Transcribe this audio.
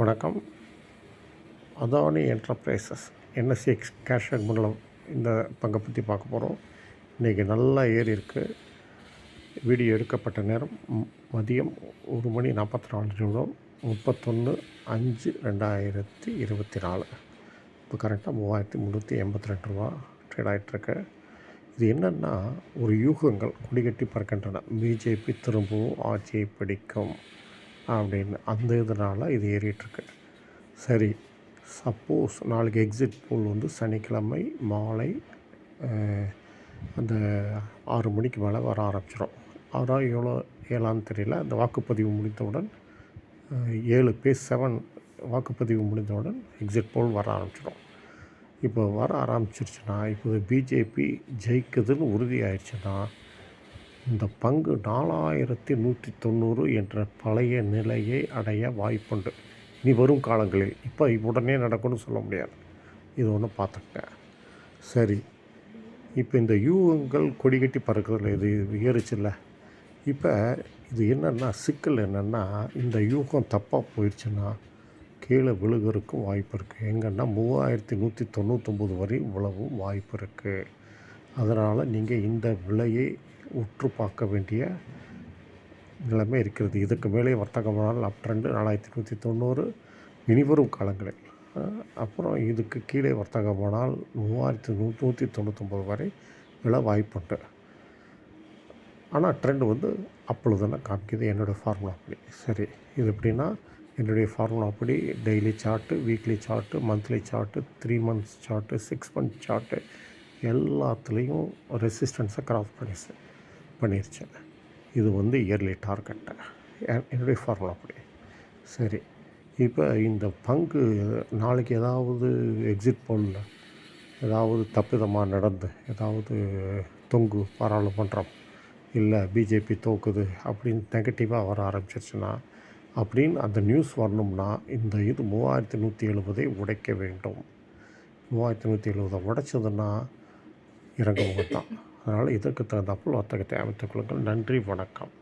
வணக்கம். Adani Enterprises NSE X cash இந்த பங்கை பற்றி பார்க்க போகிறோம் இன்றைக்கி நல்லா ஏறி இருக்குது வீடியோ எடுக்கப்பட்ட நேரம் மதியம் ஒரு மணி நாற்பத்தி நாலு நிமிடம் முப்பத்தொன்று அஞ்சு ரெண்டாயிரத்தி இருபத்தி நாலு. இப்போ கரெக்டாக மூவாயிரத்தி முந்நூற்றி எண்பத்தி ரெண்டு ரூபா ட்ரேட் ஆகிட்டுருக்கு இது என்னென்னா ஒரு யூகங்கள் கொடிகட்டி பறக்கின்றன. பிஜேபி திரும்பவும் ஆட்சியை பிடிக்கும். அப்படின்னு அந்த இதனால் இது ஏறிட்டுருக்கு. சரி சப்போஸ் நாளைக்கு எக்ஸிட் போல் வந்து சனிக்கிழமை மாலை அந்த ஆறு மணிக்கு மேலே வர ஆரம்பிச்சிடும் ஆறா எவ்வளோ ஏழான்னு தெரியல. அந்த வாக்குப்பதிவு முடிந்தவுடன் ஏழு பே செவன் வாக்குப்பதிவு முடிந்தவுடன் எக்ஸிட் போல் வர ஆரம்பிச்சிடும் இப்போ வர ஆரம்பிச்சிருச்சுன்னா இப்போ பிஜேபி ஜெயிக்குதுன்னு உறுதி ஆயிடுச்சுன்னா இந்த பங்கு நாலாயிரத்தி நூற்றி தொண்ணூறு என்ற பழைய நிலையை அடைய வாய்ப்புண்டு. இனி வரும் காலங்களில். இப்போ உடனே நடக்கும்னு சொல்ல முடியாது. இது ஒன்று பார்த்துக்கிட்டேன் சரி. இப்போ இந்த யூகங்கள் கொடிகட்டி பறக்கிறதுல இது ஏறுச்சுல்ல. இப்போ இது என்னென்னா சிக்கல் என்னென்னா இந்த யூகம் தப்பாக போயிடுச்சுன்னா கீழே விழுகிறதுக்கும் வாய்ப்பு இருக்குது எங்கன்னா மூவாயிரத்தி நூற்றி தொண்ணூத்தொம்பது வரை உழவும் வாய்ப்பு இருக்குது அதனால் நீங்கள் இந்த விலையை உற்று பார்க்க வேண்டிய நிலைமை இருக்கிறது. இதுக்கு மேலே வர்த்தகமானால் அப் ட்ரெண்டு நாலாயிரத்தி நூற்றி தொண்ணூறு. இனிவரும் காலங்களில் அப்புறம் இதுக்கு கீழே வர்த்தகமானால் மூவாயிரத்தி நூ நூற்றி தொண்ணூத்தொம்பது வரை விலை வாய்ப்புண்டு. ஆனால் ட்ரெண்ட் வந்து அப்பொழுதுனா காமிக்குது என்னுடைய ஃபார்முலா படி. சரி இது எப்படின்னா என்னுடைய ஃபார்முலா படி daily chart weekly chart monthly chart three months chart six month chart எல்லாத்துலேயும் ரெசிஸ்டன்ஸை கிராஸ் பண்ணி பண்ணிருச்சு. இது வந்து இயர்லி டார்கெட்டு என்னுடைய ஃபார்முலா அப்படி சரி. இப்போ இந்த பங்கு நாளைக்கு ஏதாவது எக்ஸிட் போலில் ஏதாவது தப்பிதமாக நடந்து ஏதாவது தொங்கு பாராளுமன்றம் இல்லை பிஜேபி தோக்குது அப்படின்னு நெகட்டிவாக வர ஆரம்பிச்சிருச்சுன்னா அப்படின்னு அந்த நியூஸ் வரணும்னா இந்த இது மூவாயிரத்தி நூற்றி எழுபதை உடைக்க வேண்டும். மூவாயிரத்தி நூற்றி எழுபதை உடைச்சதுன்னா இறங்குவங்க தான் அதனால் இதற்கு தகுந்தாப்பில் வர்த்தகத்தை அமைத்துக் கொள்ளுங்கள் நன்றி வணக்கம்.